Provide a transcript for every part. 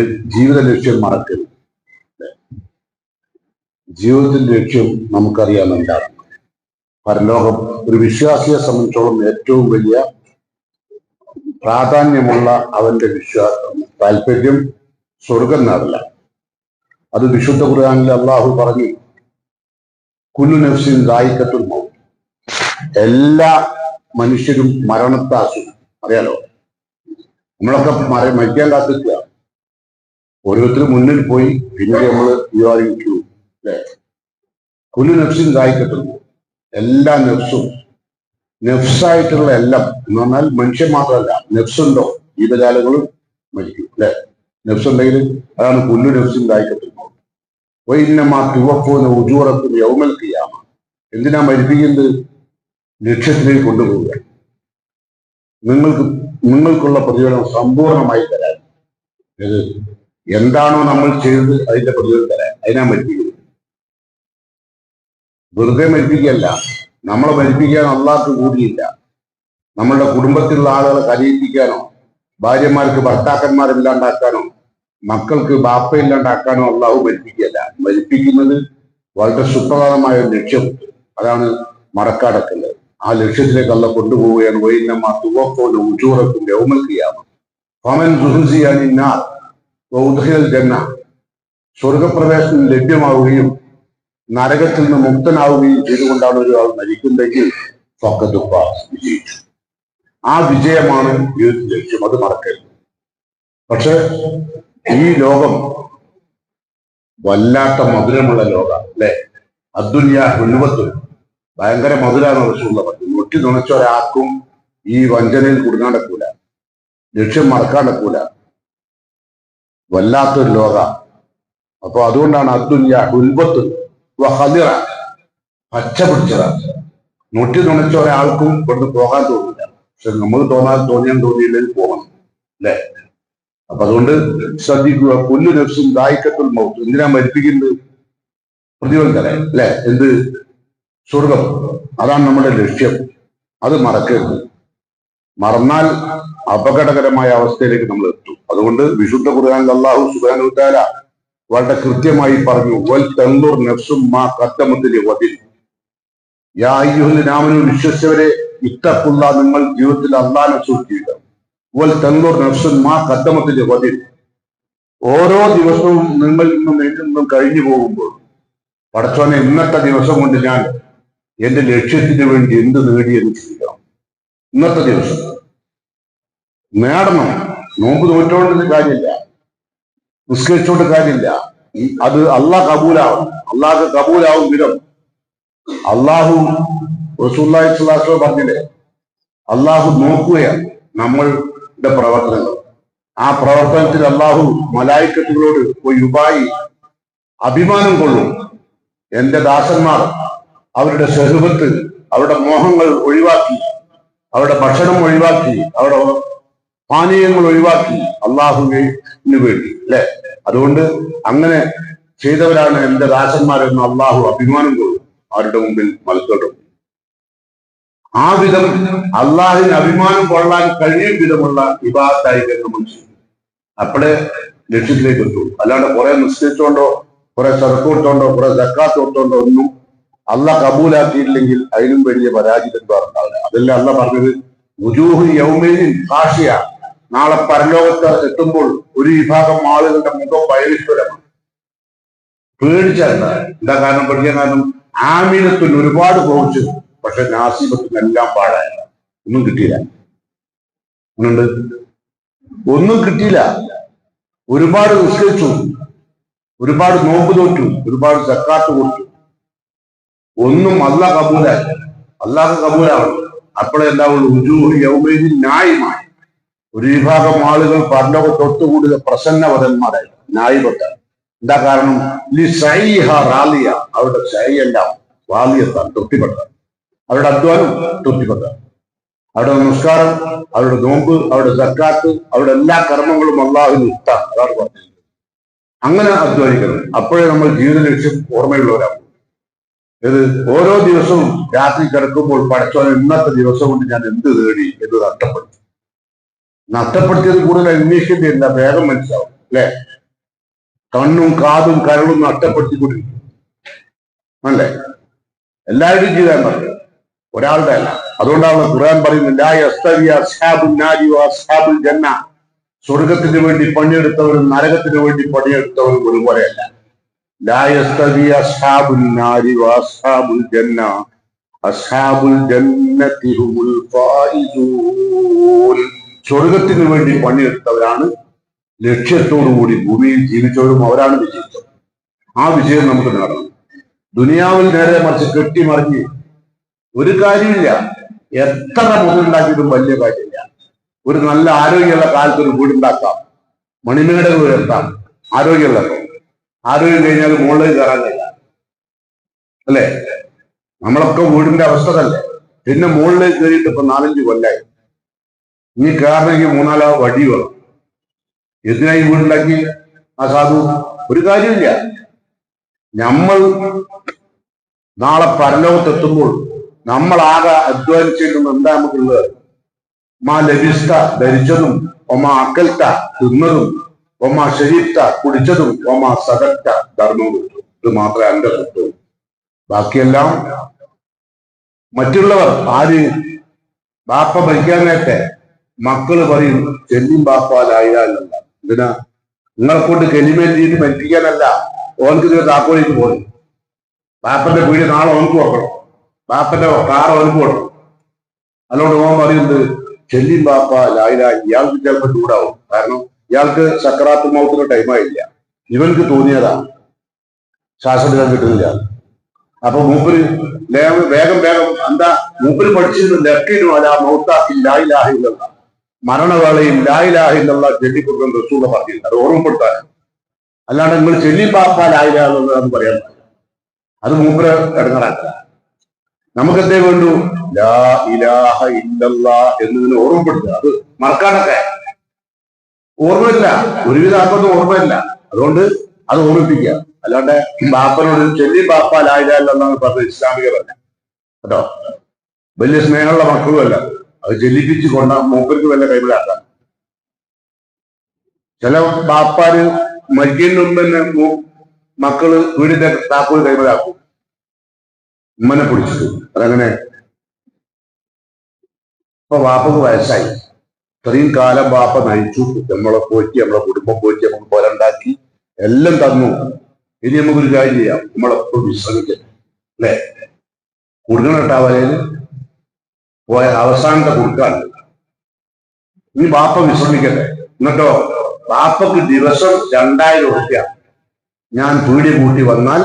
ജീവിത ലക്ഷ്യം മറക്കരുത്? ജീവിതത്തിന്റെ ലക്ഷ്യം നമുക്കറിയാം എന്താണ്. പരലോകം ഒരു വിശ്വാസിയെ സംബന്ധിച്ചോളം ഏറ്റവും വലിയ പ്രാധാന്യമുള്ള അവന്റെ വിശ്വാസം താല്പര്യം സ്വർഗം നേടല അത് വിശുദ്ധ ഖുർആനിൽ അള്ളാഹു പറഞ്ഞു കുല്ലു നഫ്സിൻ ദായിക്കത്തുൽ മൗത്ത്. എല്ലാ മനുഷ്യരും മരണത്തെ ആസ്വദിക്കും അറിയാലോ? നമ്മളൊക്കെ മര മരിക്കാൻ കാത്തിക്കുക ഓരോരുത്തരും മുന്നിൽ പോയി പിന്നെ നമ്മൾ വിവാദിക്കൂ അല്ലെ? കുല്ലു നെഫ്സും ദായിക്കത്തുൽ മൗത്ത് എല്ലാ നെഫ്സും നെഫ്സായിട്ടുള്ള എല്ലാം എന്ന് പറഞ്ഞാൽ മനുഷ്യൻ മാത്രമല്ല നെഫ്സുണ്ടോ? ജീവജാലങ്ങളും മരിക്കും അല്ലെ? നെഫ്സ് ഉണ്ടെങ്കിൽ അതാണ് കുല്ലു നെഫ്സും ദായിക്കത്തുന്നു വൈന്നമാ തുവപ്പോന്ന ഉജൂറക്കും യൗമൽ കിയാമ എന്തിനാ മരിപ്പിക്കുന്നത്? ലക്ഷ്യത്തിലേക്ക് കൊണ്ടുപോവുക. നിങ്ങൾക്ക് നിങ്ങൾക്കുള്ള പ്രതിഫലം സമ്പൂർണമായി തരാൻ. ഇത് എന്താണോ നമ്മൾ ചെയ്തത് അതിന്റെ പ്രതിഫലം തരാൻ. അതിനാ മരിപ്പിക്കുന്നത് വെറുതെ മരിപ്പിക്കുകയല്ല. നമ്മളെ മരിപ്പിക്കാൻ അള്ളാർക്ക് കൂടിയില്ല. നമ്മളുടെ കുടുംബത്തിലുള്ള ആളുകളെ കരയിപ്പിക്കാനോ ഭാര്യമാർക്ക് ഭർത്താക്കന്മാരില്ലാണ്ടാക്കാനോ മക്കൾക്ക് ബാപ്പ ഇല്ലാണ്ടാക്കാനോ അള്ളാഹു മരിപ്പിക്കുകയല്ല. മരിപ്പിക്കുന്നത് വളരെ സുപ്രധാനമായ ഒരു ലക്ഷ്യമുണ്ട് അതാണ് മറക്കാടക്കുന്നത് ആ ലക്ഷ്യത്തിലേക്ക് അല്ല കൊണ്ടുപോവുകയാണ്. വൈന്നമ്മ തുവക്കോന് ഉജൂറക്കും യൗമൽക്കിയാണ് ഫമൻ സുഹുസിയാനിന്നാർ ഉദ്ഹിൽ ജന്ന സ്വർഗപ്രവേശനം ലഭ്യമാവുകയും നരകത്തിൽ നിന്ന് മുക്തനാവുകയും ചെയ്തുകൊണ്ടാണ് ഒരാൾ മരിക്കുന്നതെങ്കിൽ ഫക്കതുപ്പ വിജയിച്ചു. ആ വിജയമാണ് ജീവിതത്തിൽ ലക്ഷ്യം. അത് മറക്കരുത്. പക്ഷെ ഈ ലോകം വല്ലാത്ത മധുരമുള്ള ലോകം അല്ലെ? അദ്ദുന്യ ഹുൽവത്തും ഭയങ്കര മധുരാണ് റസൂള്ള പറഞ്ഞു മുട്ടി നുണച്ച ഒരാൾക്കും ഈ വഞ്ചനയിൽ കുടുങ്ങാണ്ടക്കൂല ലക്ഷ്യം മറക്കാണ്ടക്കൂല വല്ലാത്തൊരു ലോക. അപ്പൊ അതുകൊണ്ടാണ് അദ്ദുന്യ ഉൽബത്ത് പച്ച പിടിച്ചത് നൂറ്റി നുണച്ച ഒരാൾക്കും ഇവിടുന്ന് പോകാൻ തോന്നില്ല. പക്ഷെ നമ്മൾ തോന്നാൻ തോന്നിയാൻ തോന്നിയില്ലെങ്കിൽ പോകണം അല്ലെ? അപ്പൊ അതുകൊണ്ട് ശ്രദ്ധിക്കുക. പുല്ല് നഫ്സും ദായിക്കത്തുൽ മൗത്ത്. എന്തിനാ മരിപ്പിക്കുന്നത്? തരാൻ അല്ലെ? എന്ത്? സ്വർഗം അതാണ് നമ്മുടെ ലക്ഷ്യം. അത് മറക്കരുത്. മറന്നാൽ അപകടകരമായ അവസ്ഥയിലേക്ക് നമ്മൾ എത്തും. അതുകൊണ്ട് വിശുദ്ധ ഖുർആൻ അള്ളാഹു സുബാനുത്താല വളരെ കൃത്യമായി പറഞ്ഞു വൽ തന്തൂർ നഫ്സും മാ കത്തമത്തിലെ വതിൽ യാ അയ്യുഹൽ രാമനു വിശ്വസിച്ചവരെ ഇത്തക്കുള്ള നിങ്ങൾ ജീവിതത്തിൽ അള്ളാഹനെ സൂക്ഷിക്കുക. വൽ തന്തൂർ നഫ്സും മാ കത്തമത്തിലെ വതിൽ ഓരോ ദിവസവും നിങ്ങൾ നിന്നും എന്നിൽ നിന്നും കഴിഞ്ഞു പോകുമ്പോൾ പടച്ചോനെ ഇന്നത്തെ ദിവസം കൊണ്ട് ഞാൻ എന്റെ ലക്ഷ്യത്തിന് വേണ്ടി എന്ത് നേടിയെന്ന് ഇന്നത്തെ ദിവസം. നേടണം നോമ്പ് തോറ്റോണ്ട് കാര്യമില്ല. നിസ്കരിച്ചോണ്ട് കാര്യമില്ല. ഈ അത് അള്ളാഹ് കബൂലാവും. അള്ളാഹ് കബൂലാവും വിധം. അള്ളാഹു സ്വല്ലല്ലാഹു പറഞ്ഞില്ലേ? അള്ളാഹു നോക്കുകയാണ് നമ്മളുടെ പ്രവർത്തനങ്ങൾ. ആ പ്രവർത്തനത്തിൽ അള്ളാഹു മലായിക്കത്തുകളോട് ഒരു യുബായി അഭിമാനം കൊള്ളും. എന്റെ ദാസന്മാർ അവരുടെ സെഹുബത്ത് അവരുടെ മോഹങ്ങൾ ഒഴിവാക്കി അവരുടെ ഭക്ഷണം ഒഴിവാക്കി അവരുടെ പാനീയങ്ങൾ ഒഴിവാക്കി അള്ളാഹുവിന് വേണ്ടി അല്ലെ? അതുകൊണ്ട് അങ്ങനെ ചെയ്തവരാണ് എന്റെ ദാസന്മാരെന്ന് അള്ളാഹു അഭിമാനം കൊള്ളും. അവരുടെ മുമ്പിൽ മത്സരം ആ വിധം അള്ളാഹിന് അഭിമാനം കൊള്ളാൻ കഴിയും വിധമുള്ള വിവാഹത്തായി നമ്മൾ ചെയ്യും അപ്പോഴേ ലക്ഷ്യത്തിലേക്ക് എത്തും. അല്ലാണ്ട് കുറെ നിശ്ചയിച്ചോണ്ടോ കുറെ ചെറുക്ക് കൊടുത്തോണ്ടോ കുറെ ജക്കാത്ത് കൊടുത്തോണ്ടോ ഒന്നും അല്ല കബൂലാക്കിയില്ലെങ്കിൽ അതിനും വലിയ പരാജിതന്മാർ ഉണ്ടാവില്ല അതല്ല അല്ല പറഞ്ഞത്? വുജൂഹു കാഷിയ നാളെ പരലോകത്ത് എത്തുമ്പോൾ ഒരു വിഭാഗം ആളുകളുടെ മുഖം ഭയവിശ്വരമാണ് പേടിച്ചല്ല എന്താ? കാരണം? പഠിക്കാൻ കാരണം ആമീനത്തിൽ ഒരുപാട് പോകിച്ചു പക്ഷെ നാസിബത്തിന് എല്ലാം പാടായില്ല ഒന്നും കിട്ടിയില്ല. ഒന്നുണ്ട് ഒന്നും കിട്ടിയില്ല. ഒരുപാട് നിശ്ചയിച്ചു ഒരുപാട് നോമ്പ് തോറ്റു. ഒരുപാട് സക്കാത്ത് കൊടുത്തു. ഒന്നും അല്ല കബൂലായി അല്ലാതെ കബൂലാവണം അപ്പോഴേ യൗമേദിൻ ന്യായമായി. ഒരു വിഭാഗം ആളുകൾ പരലോകത്ത് തൊട്ടുകൂടിയ പ്രസന്നവതന്മാരായി. ന്യായപ്പെട്ടാണ് എന്താ കാരണം? റാലിയ. അവരുടെ ശൈയെല്ലാം റാലിയത്താണ് തൃപ്തിപ്പെട്ടത് അവരുടെ അധ്വാനം തൃപ്തിപ്പെട്ടത് അവരുടെ നമസ്കാരം അവരുടെ നോമ്പ് അവരുടെ സക്കാത്ത് അവരുടെ എല്ലാ കർമ്മങ്ങളും അള്ളാഹുവിന് ഇഷ്ടമാണ് അതാണ് പറഞ്ഞത് അങ്ങനെ അധ്വാനിക്കണം. അപ്പോഴേ നമ്മൾ ജീവിത ലക്ഷ്യം ഓർമ്മയുള്ളവരാകും ഇത് ഓരോ ദിവസവും രാത്രി കിടക്കുമ്പോൾ പഠിച്ചോ ഇന്നത്തെ ദിവസം കൊണ്ട് ഞാൻ എന്ത് തേടി എന്ന് നഷ്ടപ്പെടുത്തി. നഷ്ടപ്പെടുത്തിയത് കൂടുതൽ അന്വേഷിക്കേണ്ടിയില്ല വേഗം മനസ്സിലാവും അല്ലെ? കണ്ണും കാതും കരളും നഷ്ടപ്പെടുത്തിക്കൊണ്ടിരിക്കും. അല്ലേ? എല്ലാവരുടെയും ജീവിതം പറയും ഒരാളുടെ അല്ല. അതുകൊണ്ടാണ് ഖുർആൻ പറയുന്നത് സ്വർഗത്തിന് വേണ്ടി പണിയെടുത്തവരും നരകത്തിന് വേണ്ടി പണിയെടുത്തവരും ഒരുപോലെയല്ല. സ്വർഗത്തിന് വേണ്ടി പണിയെടുത്തവരാണ്. ലക്ഷ്യത്തോടുകൂടി ഭൂമിയിൽ ജീവിച്ചവരും അവരാണ് വിജയിച്ചത്. ആ വിജയം നമുക്ക് നേടണം. ദുനിയാവിൽ നേരെ മറിച്ച് കെട്ടിമറിഞ്ഞ് ഒരു കാര്യമില്ല. എത്ര മുതലുണ്ടാക്കിയിട്ടും വലിയ കാര്യമില്ല. ഒരു നല്ല ആരോഗ്യമുള്ള കാലത്ത് ഒരു വീടുണ്ടാക്കാം മണിമേട ഉയർത്താം ആരോഗ്യമുള്ളപ്പോൾ ആരോഗ്യം കഴിഞ്ഞാൽ മുകളിലേക്ക് കയറാൻ അല്ലേ? നമ്മളൊക്കെ വീടിന്റെ അവസ്ഥ തന്നെ പിന്നെ മുകളിലേക്ക് കയറിയിട്ട് ഇപ്പൊ നാലഞ്ച് കൊല്ലായി. ഇനി കയറണമെങ്കിൽ മൂന്നാലോ വടി വേണം. എന്തിനായി വീടുണ്ടാക്കി ആ സാധു ഒരു കാര്യമില്ല നമ്മൾ നാളെ പരലോകത്തെത്തുമ്പോൾ നമ്മൾ ആകെ അധ്വാനിച്ചിട്ടും എന്താ നമുക്കുള്ളത്? മാ ലഭിസ്ത ധരിച്ചതും ഒമാ അക്കൽത്ത തിന്നതും ഒമാ ശരീരത്ത കുടിച്ചതും ഒമാ സകറ്റ ധർമ്മവും ഇത് മാത്രമേ എന്റെ കിട്ടൂ ബാക്കിയെല്ലാം മറ്റുള്ളവർ ആര്? ബാപ്പ ഭരിക്കാൻ നേരത്തെ മക്കൾ പറയും ചെല്ലിയും ബാപ്പാലായാലല്ല എന്തിനാ? നിങ്ങളെ കൊണ്ട് കെലിമേറ്റ് ചെയ്ത് മരിപ്പിക്കാനല്ല ഓനക്ക് ഇത് താക്കോലേക്ക് പോയി ബാപ്പന്റെ വീട് നാളെ ഓനക്ക് വെക്കണം ബാപ്പന്റെ കാർ ഓനക്ക് കൊടുക്കണം അതുകൊണ്ട് ഓൻ പറയുന്നത് ചെല്ലിയും ബാപ്പ ഇയാൾക്ക് ചിലപ്പോൾ ചൂടാവും. കാരണം ഇയാൾക്ക് സക്രാത്ത് മൗത്തിന് ടൈമായില്ല ഇവൻക്ക് തോന്നിയതാണ് ശ്വാസം കിട്ടുന്നില്ല. അപ്പൊ മൂപ്പര് വേഗം വേഗം എന്താ മൂപ്പര് പഠിച്ചിരുന്ന ലക്കിനു അല്ല മൗത്താക്കി ലായിലാഹില്ല മരണവേളയും ലായിലാഹില്ല ചൊല്ലിക്കൊടുക്കുന്ന റസൂള പറഞ്ഞില്ല അത് ഓർമ്മപ്പെടുത്താൻ. അല്ലാണ്ട് നിങ്ങൾ ചെല്ലി പാപ്പ ലായിലാന്ന് പറയാൻ. അത് മൂപ്പര് ഇടങ്ങറാക്കുക നമുക്കെന്തേ വേണ്ടു? ലാ ഇലാഹ ഇല്ലല്ല എന്നതിന് ഓർമ്മപ്പെടുത്തുക. അത് മറക്കാനൊക്കെ. ഓർമ്മയില്ല. ഒരുവിധ ആൾക്കൊന്നും ഓർമ്മയില്ല. അതുകൊണ്ട് അത് ഓർമ്മിപ്പിക്കുക. അല്ലാണ്ട് ബാപ്പനോട് ചെല്ലി ബാപ്പ ലായില്ലാന്ന് പറഞ്ഞത് ഇസ്ലാമിക പറഞ്ഞ കേട്ടോ? വലിയ സ്നേഹമുള്ള മക്കളുമല്ല അത് ചെല്ലിപ്പിച്ച് കൊണ്ട മൂപ്പർക്ക് വല്ല കൈവിടാക്കാം ചില ബാപ്പാര് മരിക്കുന്നതിന് മുമ്പ് തന്നെ മക്കൾ വീടിന്റെ താക്കോൽ കൈവിടാക്കും. ഉമ്മനെ പിടിച്ചു അതങ്ങനെ. ഇപ്പൊ വാപ്പക്ക് വയസ്സായി. ഇത്രയും കാലം ബാപ്പ നയിച്ചു നമ്മളെ പോറ്റി നമ്മളെ കുടുംബം പോറ്റി നമുക്ക് പോരണ്ടാക്കി എല്ലാം തന്നു. ഇനി നമുക്കൊരു കാര്യം ചെയ്യാം. നമ്മളെപ്പോഴും വിശ്രമിക്കാം അല്ലേ? കുടുങ്ങണട്ടാവലയിൽ പോയ അവസാനത്തെ കുടുക്കാണ്. ഇനി ബാപ്പ വിശ്രമിക്കട്ടെ. എന്നിട്ടോ ബാപ്പക്ക് ദിവസം രണ്ടായിരം ഉറുപ്യ ഞാൻ പീടി കൂട്ടി വന്നാൽ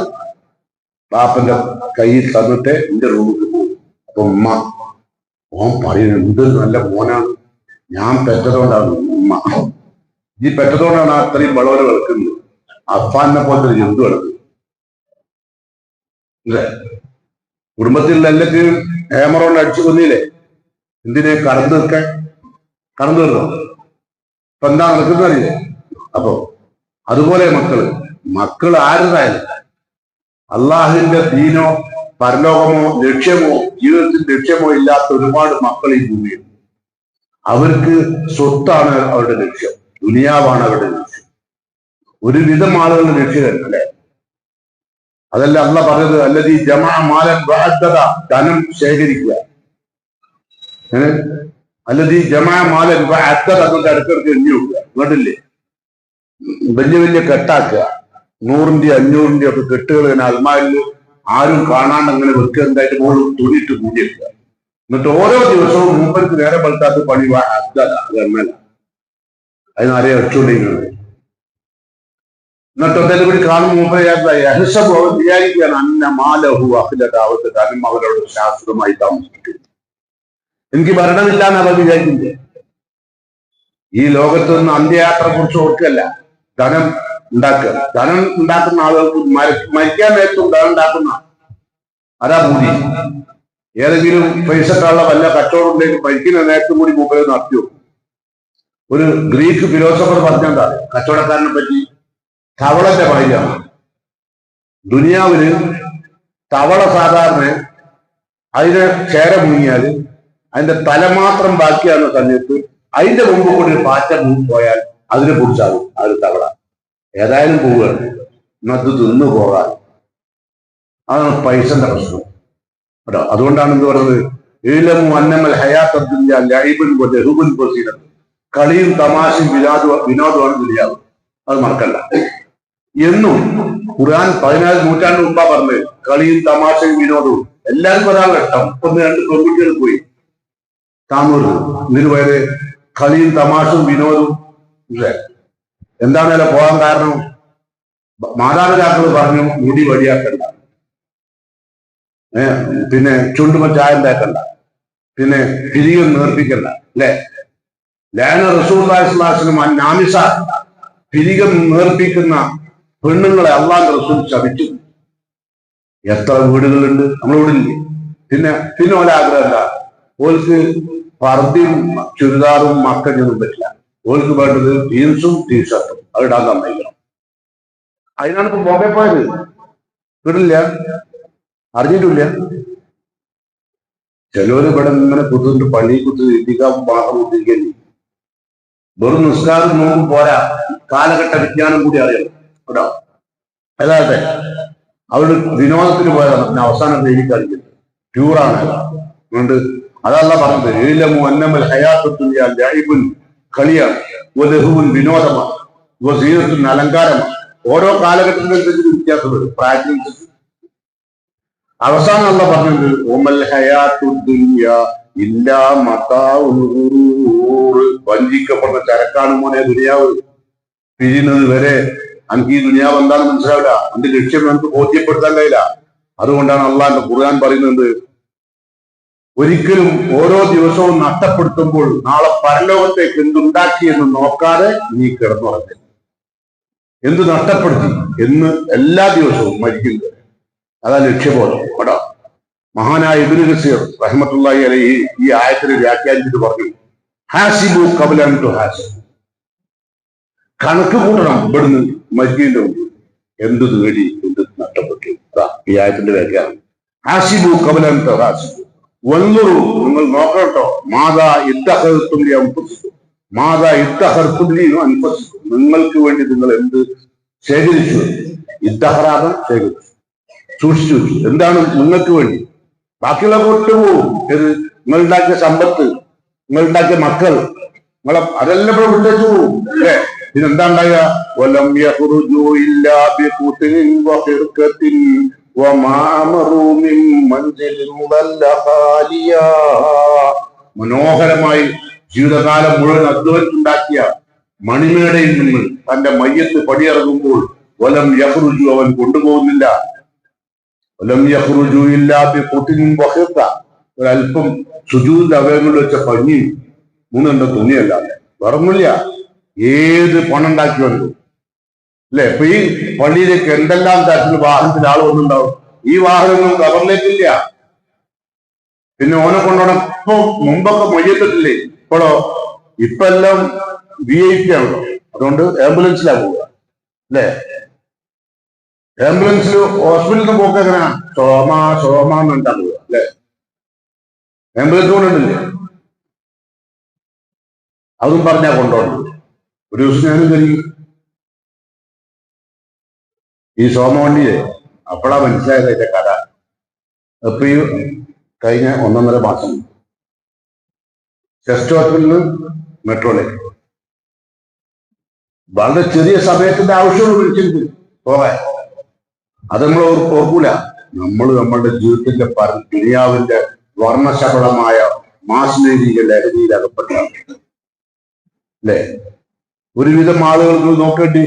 ബാപ്പന്റെ കയ്യിൽ തന്നിട്ട് എന്റെ റൂമിൽ പോകും. അപ്പൊ ഉമ്മ ഓൻ പറയുന്നത് എന്ത് നല്ല മോനാണ്. ഞാൻ പെറ്റതുകൊണ്ടാണ് ഉമ്മ. ഈ പെറ്റതുകൊണ്ടാണ് അത്രയും വളവല വെളുക്കുന്നത് അഫാനെ പോലത്തെ ജന്തു വെളുക്കുന്നത് അല്ലേ? കുടുംബത്തിൽ എല്ലാത്തിനും ഹേമറ കൊണ്ട് അടിച്ചു കൊന്നില്ലേ? എന്തിനെ? കടന്നു നിൽക്കാൻ. കടന്നു തീർന്നോ ഇപ്പൊ എന്താ നടക്കുന്നറിയില്ലേ അപ്പൊ അതുപോലെ മക്കൾ. മക്കൾ ആരുതായാലും അള്ളാഹുവിന്റെ ദീനോ പരലോകമോ ലക്ഷ്യമോ ജീവിതത്തിൽ ലക്ഷ്യമോ ഇല്ലാത്ത ഒരുപാട് മക്കൾ ഈ ഭൂമിയിൽ. അവർക്ക് സ്വത്താണ് അവരുടെ ലക്ഷ്യം. ദുനിയാവാണ് അവരുടെ ലക്ഷ്യം. ഒരുവിധം ആളുകളുടെ ലക്ഷ്യം അല്ലെ അതല്ല അല്ല പറഞ്ഞത് അല്ലത് ഈ ജമാ മാലൻ ബാധ്യത ധനം ശേഖരിക്കുക. അല്ലെങ്കിൽ ഈ ജമാ മാലൻ ബാധ്യത അതുകൊണ്ട് അടുത്തടുത്ത് എണ്ണി വെക്കുക. കേട്ടില്ലേ? വലിയ വലിയ കെട്ടാക്കുക. നൂറിന്റെ അഞ്ഞൂറിന്റെ ഒക്കെ കെട്ടുകൾ ഇങ്ങനെ അൽമാരിൽ ആരും കാണാണ്ട് അങ്ങനെ വെക്കുക. എന്തായിട്ട് മുകളിൽ തുണിയിട്ട് കൂടിയെക്കുക എന്നിട്ട് ഓരോ ദിവസവും മൂപ്പർക്ക് നേരെ പലത്താത്ത പണി അതല്ല അതിന് ആരെയും അടിച്ചുകൊണ്ടിരിക്കുന്നത് എന്നിട്ട് എന്തെങ്കിലും കൂടി കാണും അവൻ വിചാരിക്കുകയാണ് അന്ന മാലഹു അഖിലതാവത്ത് കാരണം അവരോട് ശാസ്ത്രമായി താമസിക്കും എനിക്ക് ഭരണമില്ല എന്ന് അവർ വിചാരിക്കുന്നത് ഈ ലോകത്ത് നിന്ന് അന്ത്യയാത്ര കുറിച്ച് ഓർക്കല്ല ധനം ഉണ്ടാക്കുക. ധനം ഉണ്ടാക്കുന്ന ആളുകൾക്ക് മര- മരിക്കാൻ നേരത്തും ധനം ഉണ്ടാക്കുന്ന അതാ ബുദ്ധി ഏതെങ്കിലും പൈസക്കാരുടെ വല്ല കച്ചവടം ഉണ്ടെങ്കിൽ മരിക്കുന്ന നേരത്തും കൂടി മൂപ്പര് നടത്തി വെക്കും. ഒരു ഗ്രീക്ക് ഫിലോസഫർ പറഞ്ഞാൽ കച്ചവടക്കാരനെ പറ്റി തവളന്റെ ഭാര്യയാണ് ദുനിയാവിന് തവള സാധാരണ അതിനെ ചേര മുങ്ങിയാൽ അതിന്റെ തല മാത്രം ബാക്കിയാകുന്ന സമയത്ത് അതിന്റെ മുമ്പ് കൂടി ഒരു പാറ്റ മുങ്ങി പോയാൽ അതിനെ കുറിച്ചാകും ആ ഒരു തവള. ഏതായാലും പോവുകയാണ്. ഇന്നത് തിന്നു പോകാൻ. അതാണ് പൈസന്റെ പ്രശ്നം. അതുകൊണ്ടാണ് എന്ത് പറയുന്നത്? ഈലമു അന്നമൽ ബസീറത്ത് കളിയും തമാശയും വിനോദ വിനോദമാണ് ദുനിയാവ്. അത് മറക്കണ്ട. എന്നും ഖുർആൻ പതിനാല് നൂറ്റാണ്ട് മുമ്പാ പറഞ്ഞത് കളിയും തമാശയും വിനോദവും. എല്ലാവർക്കും ഒരാൾ ഇഷ്ടം ഒന്ന് രണ്ട് പെൺകുട്ടികൾ പോയി. താന്നൂര് ഇതിന് പോയത് കളിയും തമാശയും വിനോദവും. ഇല്ലേ? എന്താണ് അതിലെ പോകാൻ കാരണം? മാതാപിതാക്കൾ പറഞ്ഞു മുടി വടിയാക്കണ്ട പിന്നെ ചുണ്ടുമ ചായം തേക്കണ്ട. പിന്നെ പിരികം നേർപ്പിക്കണ്ട അല്ലെ? ലാന റസൂർദാസ്ലാസിനും നാമിസ പിരികം നേർപ്പിക്കുന്ന പെണ്ണുങ്ങളെ അള്ളാന്റെ റസൂൽ ശപിച്ചു എത്ര വീടുകളുണ്ട്? നമ്മളിവിടില്ലേ പിന്നെ പിന്നെ ഒരാഗ്രഹമല്ല ഓൾക്ക് പർദ്ദയും ചുരിദാറും മക്കഞ്ഞൊന്നും പറ്റില്ല. ഓൾക്ക് വേണ്ടത് ജീൻസും ടീഷർട്ടും. അത് ഇടാൻ അതിനാണ് ഇപ്പൊ ബോംബെ പോയത്. വീടില്ല? അറിഞ്ഞിട്ടില്ല. ചിലവര് ഇവിടെ ഇങ്ങനെ കുത്തിട്ട് പള്ളി കുത്ത് എത്തിക്കാൻ മാത്രം കുത്തിരിക്കുന്നു വെറും നിസ്കാരം നോക്കും പോരാ. കാലഘട്ട വിജ്ഞാനം കൂടി അറിയണം. കേട്ടോ? അവർ വിനോദത്തിന് പോയതാണ്. പിന്നെ അവസാനം കളിക്കുന്നത് ടൂറാണ് അതുകൊണ്ട് അതല്ല പറഞ്ഞത്. ഏലമു അന്നമൽ ലൈബുൻ കളിയാണ്. ലഹുവിൻ വിനോദമാണ്. സീനത്തിന് അലങ്കാരമാണ്. ഓരോ കാലഘട്ടത്തിനനുസരിച്ച് വ്യത്യാസം വരും പ്രായത്തിനനുസരിച്ച് അവസാനം അല്ല പറഞ്ഞത് ഓമൽ ഇല്ലാ വഞ്ചിക്കപ്പെടുന്ന ചരക്കാണ് മോനെ ദുനിയാവ്. പിരിയുന്നത് വരെ നമുക്ക് ഈ ദുനിയാവ് എന്താണെന്ന് മനസ്സിലാവില്ല. അതിന്റെ ലക്ഷ്യം നമുക്ക് ബോധ്യപ്പെടുത്താൻ കഴിയില്ല. അതുകൊണ്ടാണ് അള്ളാന്റെ ഖുർആൻ പറയുന്നത് ഒരിക്കലും ഓരോ ദിവസവും നഷ്ടപ്പെടുത്തുമ്പോൾ നാളെ പരലോകത്തേക്ക് എന്തുണ്ടാക്കിയെന്ന് നോക്കാതെ നീ കിടന്നുറങ്ങരുത്. എന്ത് നഷ്ടപ്പെടുത്തി എന്ന് എല്ലാ ദിവസവും മരിക്കുന്നത് അതാ ലക്ഷ്യബോധം മഹാനായ ഇബിന് നസീർ റഹ്മത്തുള്ളാഹി അലൈഹി ഈ ആയത്തിനെ വ്യാഖ്യാനിച്ചിട്ട് പറഞ്ഞു ഹാസിബു കബലൻ ടു ഹാസിബ് കണക്ക് കൂട്ടണം ഇവിടുന്ന് മരിക്കേണ്ട മുമ്പ് എന്ത് നേടി എന്ത് നഷ്ടപ്പെട്ടു? ഈ ആയത്തിന്റെ വ്യാഖ്യാനം. ഹാസിബു കബലൻ ടു ഹാസിബു വന്നുറു നിങ്ങൾ നോക്കട്ടോ മാതാ ഇത്തഹത്തും അൻഫസിക്കും. മാതാ ഇത്തഹർത്തും അൻഫസിക്കും. നിങ്ങൾക്ക് വേണ്ടി നിങ്ങൾ എന്ത് ശേഖരിച്ചു? ഇത്തഹറാദം ശേഖരിച്ചു. സൂക്ഷിച്ചു എന്താണ് നിങ്ങൾക്ക് വേണ്ടി? ബാക്കിയുള്ള കൊട്ടുപോകും ഇത് നിങ്ങളുണ്ടാക്കിയ സമ്പത്ത് നിങ്ങളുണ്ടാക്കിയ മക്കൾ നിങ്ങളെ അതെല്ലാം ഇവിടെ വിട്ടേച്ചു അല്ലേ? വലം ഇല്ലാ വമാമറു മനോഹരമായി ജീവിതകാലം മുഴുവൻ അധ്വാനിച്ചുണ്ടാക്കിയ മണിമേടയിൽ നിന്ന് തന്റെ മയ്യത്ത് പടിയിറങ്ങുമ്പോൾ വലം യഹ്റുജു അവൻ കൊണ്ടുപോകുന്നില്ല വലം യഹ്റുജു ഇല്ലാത്ത പൊട്ടിനും വഹിർത്ത ഒരല്പം സുജൂദ് അവയങ്ങൾ വെച്ച പഞ്ഞി മൂന്നെണ്ണ തുണിയല്ലാതെ വേറൊന്നുമില്ല ഏത് പണം ഉണ്ടാക്കി വന്നു അല്ലെ? ഇപ്പൊ ഈ പള്ളിയിലേക്ക് എന്തെല്ലാം തരത്തിൽ വാഹനത്തിൽ ആൾ വന്നുണ്ടാവും ഈ വാഹനമൊന്നും കവറിലേക്കില്ല പിന്നെ ഓനെ കൊണ്ടോണം ഇപ്പൊ മുമ്പൊക്കെ മൊയ്യത്തിട്ടില്ലേ? ഇപ്പോഴോ? ഇപ്പൊ എല്ലാം വി ഐ പി ആണല്ലോ അതുകൊണ്ട് ആംബുലൻസിലാ പോവുക. അല്ലേ? ആംബുലൻസിൽ ഹോസ്പിറ്റലിൽ നിന്ന് പോക്ക് എങ്ങനെയാ? ചോമ ചോമ എന്നുണ്ടാണ് അല്ലെ? ആംബുലൻസ് കൊണ്ടുണ്ടല്ലേ അതും പറഞ്ഞാ കൊണ്ടുപോകണം ഒരു ദിവസം ഞാനും കരുതി ഈ സോമ വണ്ടിയെ അപ്പോഴാ മനസ്സിലായത് അതിന്റെ കഥ. എപ്പോഴും കഴിഞ്ഞ ഒന്നൊന്നര മാസം ചെസ്റ്റ് ഹോസ്പിറ്റലിൽ നിന്ന് മെട്രോയിലേക്ക്. വളരെ ചെറിയ സമയത്തിന്റെ ആവശ്യമുള്ള വിളിച്ചിരുന്നു പോകാൻ. അത് നമ്മൾ ഓർ- ഓർക്കൂല. നമ്മൾ നമ്മളുടെ ജീവിതത്തിന്റെ പര- ദുനിയാവിന്റെ വർണശബളമായ മാസിനീതിക ലഹരിയിൽ അകപ്പെട്ട അല്ലേ? ഒരുവിധം ആളുകൾക്ക് നോക്കേണ്ടി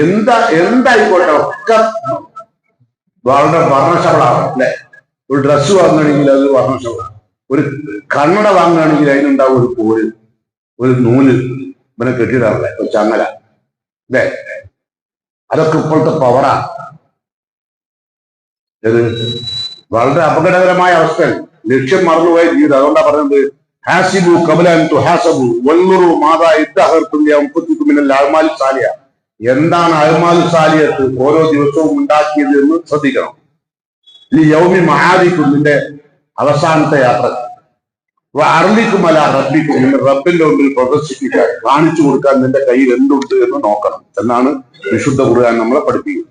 എന്താ എന്തായിക്കോട്ടെ ഒക്കെ വളരെ വർണശബളാണ് അല്ലെ? ഒരു ഡ്രസ്സ് വാങ്ങുകയാണെങ്കിൽ അത് വർണശബളാണ് ഒരു കണ്ണട വാങ്ങുകയാണെങ്കിൽ അതിനുണ്ടാവും ഒരു കോൽ ഒരു നൂൽ. ഇവനെ കെട്ടിടാറില്ല? ചങ്ങല. അല്ലേ? അതൊക്കെ ഇപ്പോഴത്തെ പവറാണ് ഇത് വളരെ അപകടകരമായ അവസ്ഥ. ലക്ഷ്യം മറന്നുപോയ ജീവിതം. അതുകൊണ്ടാ പറഞ്ഞത് ഹാസിബു കബലാൻ ഹാസബു. വന്നുറു മാതാ ഇദ്ദഹർത്തുല്യ മുപ്പത്തിക്കും മിനൽ അഅ്മാലി സാലിയ എന്താണ് അഅ്മാൽ സാലിയത്ത് ഓരോ ദിവസവും ഉണ്ടാക്കിയത് എന്ന് ശ്രദ്ധിക്കണം. ഈ യൗമി മഹാദിക്കും നിന്റെ അവസാനത്തെ യാത്ര. അറബിക്കും അല്ല റബ്ബിക്കും. നിന്റെ റബ്ബിന്റെ മുമ്പിൽ പ്രദർശിപ്പിക്കാൻ കാണിച്ചു കൊടുക്കാൻ നിന്റെ കയ്യിൽ എന്തുണ്ട് എന്ന് നോക്കണം. എന്നാണ് വിശുദ്ധ ഖുർആൻ നമ്മളെ പഠിപ്പിക്കുന്നത്.